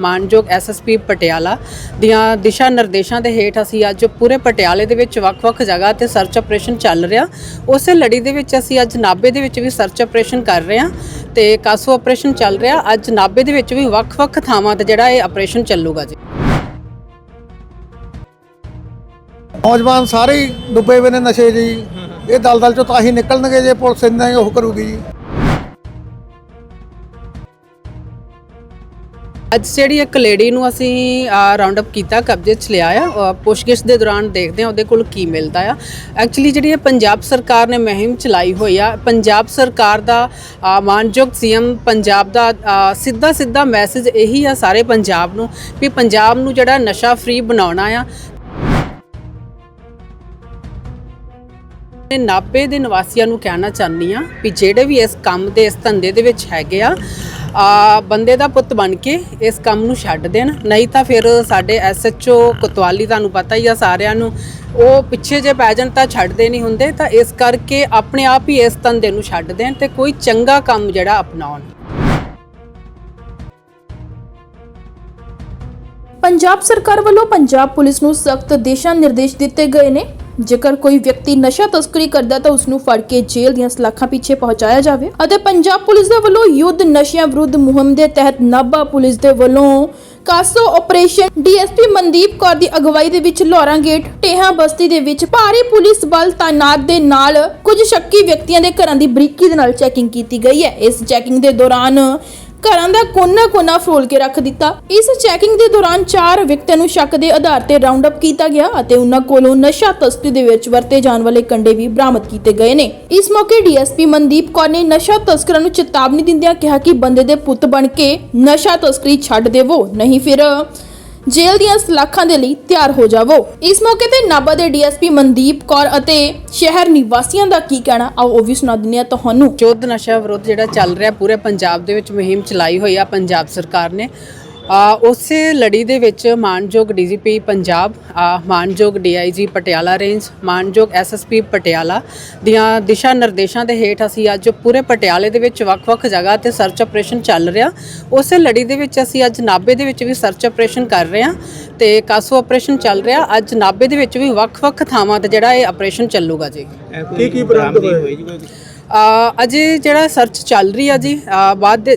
ਮਾਨਯੋਗ ਐਸਐਸਪੀ ਪਟਿਆਲਾ ਦੀਆਂ ਦਿਸ਼ਾ ਨਿਰਦੇਸ਼ਾਂ ਦੇ ਹੇਠ ਅਸੀਂ ਅੱਜ ਪੂਰੇ ਪਟਿਆਲੇ ਦੇ ਵਿੱਚ ਵੱਖ-ਵੱਖ ਜਗ੍ਹਾ ਤੇ ਸਰਚ ਆਪਰੇਸ਼ਨ ਚੱਲ ਰਿਹਾ। ਉਸੇ ਲੜੀ ਦੇ ਵਿੱਚ ਅਸੀਂ ਅੱਜ ਨਾਬੇ ਦੇ ਵਿੱਚ ਵੀ ਸਰਚ ਆਪਰੇਸ਼ਨ ਕਰ ਰਹੇ ਹਾਂ ਤੇ ਕਾਸੋ ਆਪਰੇਸ਼ਨ ਚੱਲ ਰਿਹਾ। ਅੱਜ ਨਾਬੇ ਦੇ ਵਿੱਚ ਵੀ ਵੱਖ-ਵੱਖ ਥਾਵਾਂ ਤੇ ਜਿਹੜਾ ਇਹ ਆਪਰੇਸ਼ਨ ਚੱਲੂਗਾ ਜੀ। ਨੌਜਵਾਨ ਸਾਰੇ ਹੀ ਡੁੱਬੇ ਹੋਏ ਨੇ ਨਸ਼ੇ ਜੀ। ਇਹ ਦਲਦਲ ਚੋਂ ਤਾਂ ਹੀ ਨਿਕਲਣਗੇ ਜੇ ਪੁਲਿਸ ਇੰਨਾ ਹੀ ਉਹ ਕਰੂਗੀ ਜੀ। ਅੱਜ ਜਿਹੜੀ ਇੱਕ ਲੇਡੀ ਨੂੰ ਅਸੀਂ ਰਾਉਂਡ ਅਪ ਕੀਤਾ ਕਬਜ਼ੇ 'ਚ ਲਿਆ ਆ ਪੁੱਛਗਿੱਛ ਦੇ ਦੌਰਾਨ ਦੇਖਦੇ ਹਾਂ ਉਹਦੇ ਕੋਲ ਕੀ ਮਿਲਦਾ ਆ। ਐਕਚੁਅਲੀ ਜਿਹੜੀ ਇਹ ਪੰਜਾਬ ਸਰਕਾਰ ਨੇ ਮੁਹਿੰਮ ਚਲਾਈ ਹੋਈ ਆ ਪੰਜਾਬ ਸਰਕਾਰ ਦਾ ਅ, ਮਾਨਯੋਗ ਸੀਐਮ ਪੰਜਾਬ ਦਾ ਸਿੱਧਾ ਸਿੱਧਾ ਮੈਸੇਜ ਇਹੀ ਆ ਸਾਰੇ ਪੰਜਾਬ ਨੂੰ ਵੀ ਪੰਜਾਬ ਨੂੰ ਜਿਹੜਾ ਨਸ਼ਾ ਫ੍ਰੀ ਬਣਾਉਣਾ ਆ। ਮੈਂ ਨਾਭੇ ਦੇ ਨਿਵਾਸੀਆਂ ਨੂੰ ਕਹਿਣਾ ਚਾਹੁੰਦੀ ਆ ਵੀ ਜਿਹੜੇ ਵੀ ਇਸ ਕੰਮ ਦੇ ਇਸ ਧੰਦੇ ਦੇ ਵਿੱਚ ਹੈਗੇ ਆ ਆ ਬੰਦੇ ਦਾ ਪੁੱਤ ਬਣ ਕੇ ਇਸ ਕੰਮ ਨੂੰ ਛੱਡ ਦੇਣ। ਨਹੀਂ ਤਾਂ ਫਿਰ ਸਾਡੇ ਐਸਐਚਓ ਕੋਤਵਾਲੀ ਤੁਹਾਨੂੰ ਪਤਾ ਹੀ ਆ ਸਾਰਿਆਂ ਨੂੰ, ਉਹ ਪਿੱਛੇ ਜੇ ਪੈ ਜਾਣ ਤਾਂ ਛੱਡਦੇ ਨਹੀਂ ਹੁੰਦੇ, ਤਾਂ ਇਸ ਕਰਕੇ ਆਪਣੇ ਆਪ ਹੀ ਇਸ ਧੰਦੇ ਨੂੰ ਛੱਡ ਦੇਣ ਤੇ ਕੋਈ ਚੰਗਾ ਕੰਮ ਜਿਹੜਾ ਅਪਣਾਉਣ। ਪੰਜਾਬ ਸਰਕਾਰ ਵੱਲੋਂ ਪੰਜਾਬ ਪੁਲਿਸ ਨੂੰ ਸਖਤ ਦਿਸ਼ਾ ਨਿਰਦੇਸ਼ ਦਿੱਤੇ ਗਏ ਨੇ। ਜੇਕਰ ਕੋਈ ਵਿਅਕਤੀ ਨਸ਼ਾ ਤਸਕਰੀ ਕਰਦਾ ਤਾਂ ਉਸ ਨੂੰ ਫੜ ਕੇ ਜੇਲ੍ਹ ਦੀਆਂ ਸਲਾਖਾਂ ਪਿੱਛੇ ਪਹੁੰਚਾਇਆ ਜਾਵੇ ਅਤੇ ਪੰਜਾਬ ਪੁਲਿਸ ਦੇ ਵੱਲੋਂ ਯੁੱਧ ਨਸ਼ਿਆਂ ਵਿਰੁੱਧ ਮੁਹਿੰਮ ਦੇ ਤਹਿਤ ਨਾਭਾ ਪੁਲਿਸ ਦੇ ਵੱਲੋਂ CASO operation DSP Mandeep Kaur ਦੀ ਅਗਵਾਈ ਦੇ ਵਿੱਚ ਲੋਰਾਂ ਗੇਟ, ਟੇਹਾ ਬਸਤੀ ਦੇ ਵਿੱਚ ਭਾਰੀ ਪੁਲਿਸ ਬਲ ਤਾਇਨਾਤ ਦੇ ਨਾਲ ਕੁਝ ਸ਼ੱਕੀ ਵਿਅਕਤੀਆਂ ਦੇ ਘਰਾਂ ਦੀ ਬਰੀਕੀ ਦੇ ਨਾਲ ਚੈਕਿੰਗ ਕੀਤੀ ਗਈ ਹੈ। ਇਸ ਚੈਕਿੰਗ ਦੇ ਦੌਰਾਨ ਘਰਾਂ ਦਾ ਕੋਨਾ ਕੋਨਾ ਫਰੋਲ ਕੇ ਰੱਖ ਦਿੱਤਾ। ਇਸ ਚੈਕਿੰਗ ਦੇ ਦੌਰਾਨ ਚਾਰ ਵਿਅਕਤੀਆਂ ਨੂੰ ਸ਼ੱਕ ਦੇ ਆਧਾਰ ਤੇ ਰਾਉਂਡ ਅਪ ਕੀਤਾ ਗਿਆ ਅਤੇ ਉਹਨਾਂ ਕੋਲੋਂ ਨਸ਼ਾ ਤਸਕਰੀ ਦੇ ਵਿੱਚ ਵਰਤੇ ਜਾਣ ਵਾਲੇ ਕੰਡੇ ਵੀ ਬਰਾਮਦ ਕੀਤੇ ਗਏ ਨੇ। ਇਸ ਮੌਕੇ ਡੀਐਸਪੀ ਮਨਦੀਪ ਕੌਰ ਨੇ ਨਸ਼ਾ ਤਸਕਰਾਂ ਨੂੰ ਚੇਤਾਵਨੀ ਦਿੰਦਿਆਂ ਕਿਹਾ ਕਿ ਬੰਦੇ ਦੇ ਪੁੱਤ ਬਣ ਕੇ ਨਸ਼ਾ ਤਸਕਰੀ ਛੱਡ ਦੇਵੋ, ਨਹੀਂ ਫਿਰ ਜੇਲ੍ਹ ਦੀਆਂ ਸਲਾਖਾਂ ਦੇ ਲਈ ਤਿਆਰ ਹੋ ਜਾਵੋ। ਇਸ ਮੌਕੇ ਤੇ ਨਾਭਾ ਦੇ ਡੀਐਸਪੀ ਮਨਦੀਪ ਕੌਰ ਅਤੇ ਸ਼ਹਿਰ ਨਿਵਾਸੀਆਂ ਦਾ ਕੀ ਕਹਿਣਾ, ਆਓ ਉਹ ਵੀ ਸੁਣਾ ਦਿੰਦੇ ਹਾਂ ਤੁਹਾਨੂੰ। ਯੁੱਧ ਨਸ਼ਾ ਵਿਰੁੱਧ ਜਿਹੜਾ ਚੱਲ ਰਿਹਾ, ਪੂਰੇ ਪੰਜਾਬ ਦੇ ਵਿੱਚ ਮੁਹਿੰਮ ਚਲਾਈ ਹੋਈ ਆ, ਪੰਜਾਬ ਸਰਕਾਰ ਨੇ। ਉਸੇ ਲੜੀ ਦੇ ਵਿੱਚ ਮਾਨਯੋਗ ਡੀਜੀਪੀ ਪੰਜਾਬ ਆ, ਮਾਨਯੋਗ ਡੀਆਈਜੀ ਪਟਿਆਲਾ ਰੇਂਜ ਮਾਨਯੋਗ ਐਸਐਸਪੀ ਪਟਿਆਲਾ ਦੀਆਂ ਦਿਸ਼ਾ ਨਿਰਦੇਸ਼ਾਂ ਦੇ ਹੇਠ ਅਸੀਂ ਅੱਜ ਪੂਰੇ ਪਟਿਆਲੇ ਦੇ ਵਿੱਚ ਵੱਖ-ਵੱਖ ਜਗ੍ਹਾ ਤੇ ਸਰਚ ਆਪਰੇਸ਼ਨ ਚੱਲ ਰਿਹਾ। ਉਸੇ ਲੜੀ ਦੇ ਵਿੱਚ ਅਸੀਂ ਅੱਜ ਨਾਬੇ ਦੇ ਵਿੱਚ ਵੀ ਸਰਚ ਆਪਰੇਸ਼ਨ ਕਰ ਰਹੇ ਹਾਂ ਤੇ ਕਾਸੋ ਆਪਰੇਸ਼ਨ ਚੱਲ ਰਿਹਾ। ਅੱਜ ਨਾਬੇ ਦੇ ਵਿੱਚ ਵੀ ਵੱਖ-ਵੱਖ ਥਾਵਾਂ ਤੇ ਜਿਹੜਾ ਇਹ ਆਪਰੇਸ਼ਨ ਚੱਲੂਗਾ ਜੀ। ਕੀ ਕੀ ਬਰਾਮਦ ਹੋਇਆ? ਜੀ ਅਜੇ ਜਿਹੜਾ ਸਰਚ ਚੱਲ ਰਹੀ ਆ ਜੀ ਬਾਅਦ ਦੇ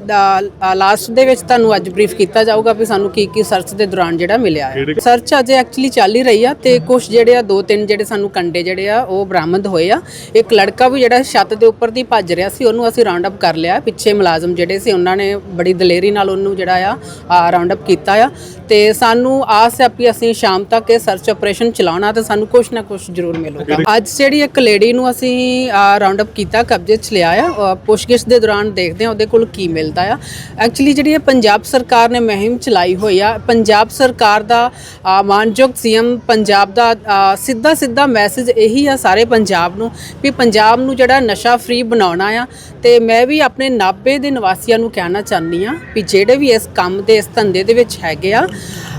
ਲਾਸਟ ਦੇ ਵਿੱਚ ਤੁਹਾਨੂੰ ਅੱਜ ਬਰੀਫ ਕੀਤਾ ਜਾਊਗਾ ਵੀ ਸਾਨੂੰ ਕੀ ਕੀ ਸਰਚ ਦੇ ਦੌਰਾਨ ਜਿਹੜਾ ਮਿਲਿਆ ਹੈ। ਸਰਚ ਅਜੇ ਐਕਚੁਅਲੀ ਚੱਲ ਹੀ ਰਹੀ ਆ ਤੇ ਕੁਝ ਜਿਹੜੇ ਆ ਦੋ ਤਿੰਨ ਜਿਹੜੇ ਸਾਨੂੰ ਕੰਡੇ ਜਿਹੜੇ ਆ ਉਹ ਬਰਾਮਦ ਹੋਏ ਆ। ਇੱਕ ਲੜਕਾ ਵੀ ਜਿਹੜਾ ਛੱਤ ਦੇ ਉੱਪਰ ਦੀ ਭੱਜ ਰਿਹਾ ਸੀ ਉਹਨੂੰ ਅਸੀਂ ਰਾਉਂਡ ਅਪ ਕਰ ਲਿਆ। ਪਿੱਛੇ ਮੁਲਾਜ਼ਮ ਜਿਹੜੇ ਸੀ ਉਹਨਾਂ ਨੇ ਬੜੀ ਦਲੇਰੀ ਨਾਲ ਉਹਨੂੰ ਜਿਹੜਾ ਆ ਰਾਉਂਡ ਅਪ ਕੀਤਾ ਆ। ਤੇ ਸਾਨੂੰ ਆਸ ਹੈ ਵੀ ਅਸੀਂ ਸ਼ਾਮ ਤੱਕ ਇਹ ਸਰਚ ਆਪਰੇਸ਼ਨ ਚਲਾਉਣਾ ਤੇ ਸਾਨੂੰ ਕੁਝ ਨਾ ਕੁਝ ਜ਼ਰੂਰ ਮਿਲੂਗਾ। ਅੱਜ ਜਿਹੜੀ ਇੱਕ ਲੇਡੀ ਨੂੰ ਅਸੀਂ ਰਾਉਂਡ ਅਪ ਕੀਤਾ ਕਬਜ਼ੇ 'ਚ ਲਿਆ ਆ ਪੁੱਛਗਿੱਛ ਦੇ ਦੌਰਾਨ ਦੇਖਦੇ ਹਾਂ ਉਹਦੇ ਕੋਲ ਕੀ ਮਿਲਦਾ ਆ। ਐਕਚੁਅਲੀ ਜਿਹੜੀ ਇਹ ਪੰਜਾਬ ਸਰਕਾਰ ਨੇ ਮੁਹਿੰਮ ਚਲਾਈ ਹੋਈ ਆ ਪੰਜਾਬ ਸਰਕਾਰ ਦਾ ਅ, ਮਾਨਯੋਗ ਸੀਐਮ ਪੰਜਾਬ ਦਾ ਸਿੱਧਾ ਸਿੱਧਾ ਮੈਸੇਜ ਇਹੀ ਆ ਸਾਰੇ ਪੰਜਾਬ ਨੂੰ ਵੀ ਪੰਜਾਬ ਨੂੰ ਜਿਹੜਾ ਨਸ਼ਾ ਫ੍ਰੀ ਬਣਾਉਣਾ ਆ ਤੇ ਮੈਂ ਵੀ ਆਪਣੇ ਨਾਭੇ ਦੇ ਨਿਵਾਸੀਆਂ ਨੂੰ ਕਹਿਣਾ ਚਾਹੁੰਦੀ ਆ ਵੀ ਜਿਹੜੇ ਵੀ ਇਸ ਕੰਮ ਦੇ ਇਸ ਧੰਦੇ ਦੇ ਵਿੱਚ ਹੈਗੇ ਆ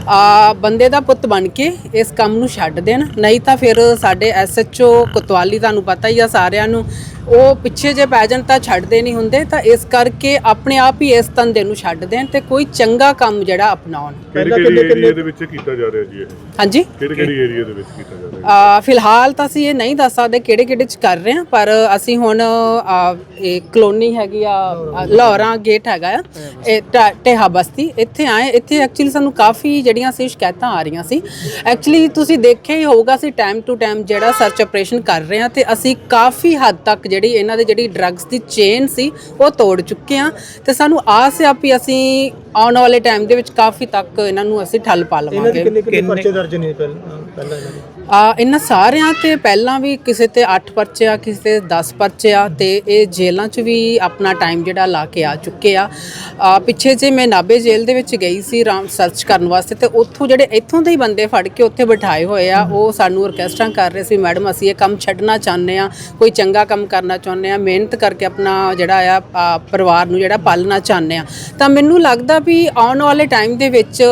ਆ ਬੰਦੇ ਦਾ ਪੁੱਤ ਬਣ ਕੇ ਇਸ ਕੰਮ ਨੂੰ ਛੱਡ ਦੇਣ। ਨਹੀਂ ਤਾਂ ਫਿਰ ਸਾਡੇ ਐਸਐਚਓ ਕੋਤਵਾਲੀ ਤੁਹਾਨੂੰ ਪਤਾ ਹੀ ਆ ਸਾਰਿਆਂ ਨੂੰ ਉਹ ਪਿੱਛੇ ਜੇ ਪੈ ਜਾਣ ਤਾਂ ਛੱਡਦੇ ਨਹੀਂ ਹੁੰਦੇ ਤਾਂ ਇਸ ਕਰਕੇ ਆਪਣੇ ਆਪ ਹੀ ਇਸ ਧੰਦੇ ਨੂੰ ਛੱਡ ਦੇਣ ਤੇ ਕੋਈ ਚੰਗਾ ਕੰਮ ਜਿਹੜਾ ਅਪਣਾਉਣ। ਕਿਹੜੇ ਕਿਹੜੇ ਏਰੀਆ ਦੇ ਵਿੱਚ ਕੀਤਾ ਜਾ ਰਿਹਾ ਜੀ ਇਹ? ਹਾਂਜੀ? ਕਿਹੜੇ ਕਿਹੜੇ ਏਰੀਆ ਦੇ ਵਿੱਚ ਕੀਤਾ ਜਾ ਰਿਹਾ ਫਿਲਹਾਲ ਤਾਂ ਅਸੀਂ ਇਹ ਨਹੀਂ ਦੱਸ ਸਕਦੇ ਕਿਹੜੇ ਕਿਹੜੇ ਚ ਕਰ ਰਹੇ ਹਾਂ ਪਰ ਅਸੀਂ ਹੁਣ ਆ, ਇਹ ਕਲੋਨੀ ਹੈਗੀ ਆ ਆ, ਲਾਹੌਰਾਂ ਗੇਟ ਹੈਗਾ ਆ ਇਹ ਟ- ਟੇਹਾ ਬਸਤੀ ਇੱਥੇ ਆਏ ਇੱਥੇ ਐਕਚੁਅਲੀ ਸਾਨੂੰ ਕਾਫੀ ਜਿਹੜੀਆਂ ਸੀ ਸ਼ਿਕਾਇਤਾਂ ਆ ਰਹੀਆਂ ਸੀ। ਐਕਚੁਅਲੀ ਤੁਸੀਂ ਦੇਖਿਆ ਹੀ ਹੋਊਗਾ ਅਸੀਂ ਟਾਈਮ ਟੂ ਟਾਈਮ ਜਿਹੜਾ ਸਰਚ ਆਪਰੇਸ਼ਨ ਕਰ ਰਹੇ ਹਾਂ ਤੇ ਅਸੀਂ ਕਾਫੀ ਹੱਦ ਤੱਕ ਜਿਹੜੀ ਇਹਨਾਂ ਦੇ ਜਿਹੜੀ ਡਰੱਗਸ ਦੀ ਚੇਨ ਸੀ ਉਹ ਤੋੜ ਚੁੱਕੇ ਹਾਂ ਤੇ ਸਾਨੂੰ ਆਸ ਹੈ ਵੀ ਅਸੀਂ ਆਉਣ ਵਾਲੇ ਟਾਈਮ ਦੇ ਵਿੱਚ ਕਾਫੀ ਤੱਕ ਇਹਨਾਂ ਨੂੰ ਅਸੀਂ ਠੱਲ ਪਾ ਲਵਾਂਗੇ। ਕਿੰਨੇ ਕਿੰਨੇ ਪਰਚੇ ਦਰਜ ਨੇ ਪਹਿਲਾਂ? ਪਹਿਲਾਂ ਇਹਨਾਂ ਦੇ ਆ ਇਹਨਾਂ ਸਾਰਿਆਂ ਤੇ ਪਹਿਲਾਂ ਵੀ ਕਿਸੇ ਤੇ 8 ਪਰਚੇ ਆ ਕਿਸੇ ਤੇ 10 ਪਰਚੇ ਆ ਤੇ ਇਹ ਜੇਲ੍ਹਾਂ 'ਚ ਵੀ ਆਪਣਾ ਟਾਈਮ ਜਿਹੜਾ ਲਾ ਕੇ ਆ ਚੁੱਕੇ ਆ। ਆ, ਪਿੱਛੇ ਜੇ ਮੈਂ ਨਾਬੇ ਜੇਲ੍ਹ ਦੇ ਵਿੱਚ ਗਈ ਸੀ ਰਾਮ ਸਰਚ ਕਰਨ ਵਾਸਤੇ ਤੇ ਉੱਥੋਂ ਜਿਹੜੇ ਇੱਥੋਂ ਦੇ ਹੀ ਬੰਦੇ ਫੜ ਕੇ ਉੱਥੇ ਬਿਠਾਏ ਹੋਏ ਆ ਉਹ ਸਾਨੂੰ ਰਿਕਵੈਸਟਾਂ ਕਰ ਰਹੇ ਸੀ ਮੈਡਮ ਅਸੀਂ ਇਹ ਕੰਮ ਛੱਡਣਾ ਚਾਹੁੰਦੇ ਆ ਕੋਈ ਚੰਗਾ ਕੰਮ ਕਰਨਾ ਚਾਹੁੰਦੇ ਆ ਮਿਹਨਤ ਕਰਕੇ ਆਪਣਾ ਜਿਹੜਾ ਆ ਆ, ਪਰਿਵਾਰ ਨੂੰ ਜਿਹੜਾ ਪਾਲਣਾ ਚਾਹੁੰਦੇ ਆ। ਤਾਂ ਮੈਨੂੰ ਲੱਗਦਾ ਵੀ ਆਉਣ ਵਾਲੇ ਟਾਈਮ ਦੇ ਵਿੱਚ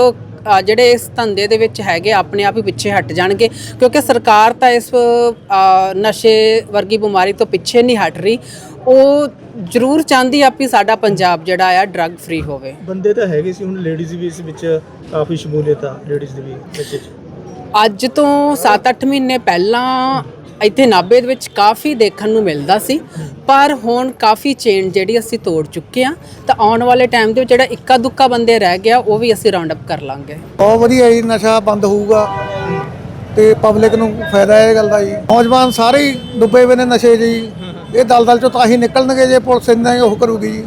ਅ, ਜਿਹੜੇ ਇਸ ਧੰਦੇ ਦੇ ਵਿੱਚ ਹੈਗੇ ਆਪਣੇ ਆਪ ਹੀ ਪਿੱਛੇ ਹਟ ਜਾਣਗੇ। ਕਿਉਂਕਿ ਸਰਕਾਰ ਤਾਂ ਇਸ ਅ, ਨਸ਼ੇ ਵਰਗੀ ਬਿਮਾਰੀ ਤੋਂ ਪਿੱਛੇ ਨਹੀਂ ਹਟ ਰਹੀ। ਉਹ ਜ਼ਰੂਰ ਚਾਹੁੰਦੀ ਆ ਵੀ ਸਾਡਾ ਪੰਜਾਬ ਜਿਹੜਾ ਆ ਡਰੱਗ ਫ੍ਰੀ ਹੋਵੇ। ਬੰਦੇ ਤਾਂ ਹੈਗੇ ਸੀ ਹੁਣ ਲੇਡੀਜ਼ ਵੀ ਇਸ ਵਿੱਚ ਕਾਫੀ ਸ਼ਮੂਲੀਅਤ ਆ ਲੇਡੀਜ਼ ਦੀ ਵੀ ਅੱਜ ਤੋਂ 7-8 ਮਹੀਨੇ ਪਹਿਲਾਂ ਇੱਥੇ ਨਾਭੇ ਦੇ ਵਿੱਚ ਕਾਫੀ ਦੇਖਣ ਨੂੰ ਮਿਲਦਾ ਸੀ। ਪਰ ਹੁਣ ਕਾਫੀ ਚੇਨ ਜਿਹੜੀ ਅਸੀਂ ਤੋੜ ਚੁੱਕੇ ਆ ਤਾਂ ਆਉਣ ਵਾਲੇ ਟਾਈਮ ਦੇ ਵਿੱਚ ਜਿਹੜਾ ਇੱਕਾ ਦੁੱਕਾ ਬੰਦੇ ਰਹਿ ਗਿਆ ਉਹ ਵੀ ਅਸੀਂ ਰਾਉਂਡ ਅਪ ਕਰ ਲਾਂਗੇ। ਬਹੁਤ ਵਧੀਆ ਜੀ ਨਸ਼ਾ ਬੰਦ ਹੋਊਗਾ ਤੇ ਪਬਲਿਕ ਨੂੰ ਫਾਇਦਾ ਇਹ ਗੱਲ ਦਾ ਜੀ। ਨੌਜਵਾਨ ਸਾਰੇ ਹੀ ਡੁੱਬੇ ਹੋਏ ਨੇ ਨਸ਼ੇ ਜੀ। ਇਹ ਦਲਦਲ ਚੋਂ ਤਾਂ ਹੀ ਨਿਕਲਣਗੇ ਜੇ ਪੁਲਿਸ ਇੰਨਾ ਹੀ ਉਹ ਕਰੂਗੀ ਜੀ।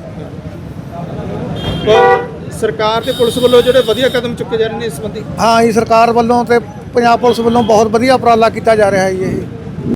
ਸਰਕਾਰ ਤੇ ਪੁਲਿਸ ਵੱਲੋਂ ਜਿਹੜੇ ਵਧੀਆ ਕਦਮ ਚੁੱਕੇ ਜਾ ਰਹੇ ਨੇ ਇਸ ਸੰਬੰਧੀ? ਹਾਂ ਜੀ ਸਰਕਾਰ ਵੱਲੋਂ ਤੇ ਪੰਜਾਬ ਪੁਲਿਸ ਵੱਲੋਂ ਬਹੁਤ ਵਧੀਆ ਉਪਰਾਲਾ ਕੀਤਾ ਜਾ ਰਿਹਾ ਹੈ ਜੀ ਇਹ।